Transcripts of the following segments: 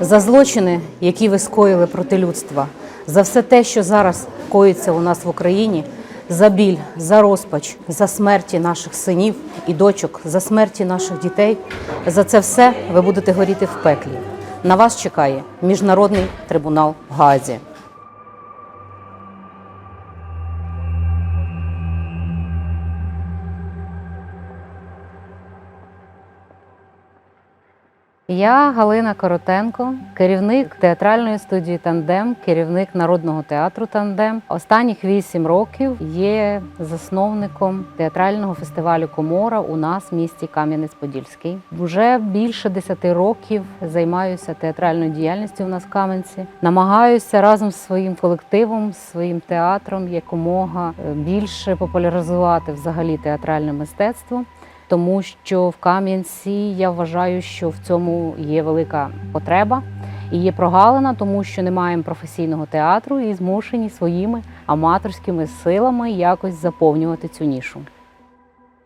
за злочини, які ви скоїли проти людства, за все те, що зараз коїться у нас в Україні, за біль, за розпач, за смерті наших синів і дочок, за смерті наших дітей. За це все ви будете горіти в пеклі. На вас чекає міжнародний трибунал в Гаазі. Я Галина Коротенко, керівник театральної студії Тандем, керівник народного театру Тандем. Останніх вісім років є засновником театрального фестивалю Комора у нас в місті Кам'янець-Подільський. Вже більше десяти років займаюся театральною діяльністю у нас в Кам'янці. Намагаюся разом з своїм колективом, своїм театром якомога е, більше популяризувати взагалі театральне мистецтво тому що в Кам'янці я вважаю, що в цьому є велика потреба і є прогалина, тому що не маємо професійного театру і змушені своїми аматорськими силами якось заповнювати цю нішу.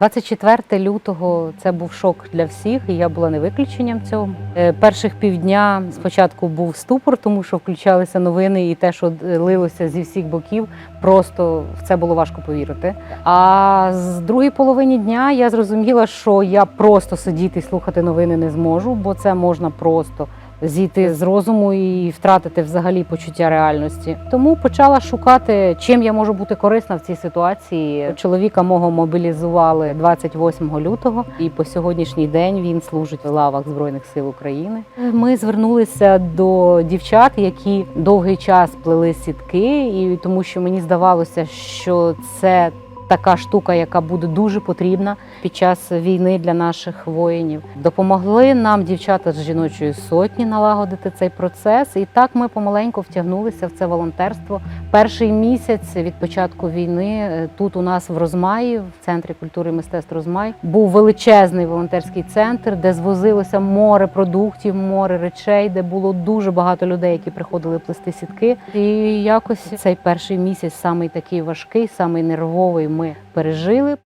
24 лютого це був шок для всіх, і я була не виключенням цього. Е, Перших півдня спочатку був ступор, тому що включалися новини, і те, що лилося зі всіх боків, просто в це було важко повірити. А з другої половини дня я зрозуміла, що я просто сидіти і слухати новини не зможу, бо це можна просто зійти з розуму і втратити взагалі почуття реальності. Тому почала шукати, чим я можу бути корисна в цій ситуації. Чоловіка мого мобілізували 28 лютого, і по сьогоднішній день він служить в лавах Збройних сил України. Ми звернулися до дівчат, які довгий час плели сітки, і тому що мені здавалося, що це така штука, яка буде дуже потрібна під час війни для наших воїнів. Допомогли нам дівчата з жіночої сотні налагодити цей процес. І так ми помаленьку втягнулися в це волонтерство. Перший місяць від початку війни е, тут у нас в Розмаї, в центрі культури і мистецтв Розмай, був величезний волонтерський центр, де звозилося море продуктів, море речей, де було дуже багато людей, які приходили плести сітки. І якось цей перший місяць, самий такий важкий, самий нервовий, ми пережили.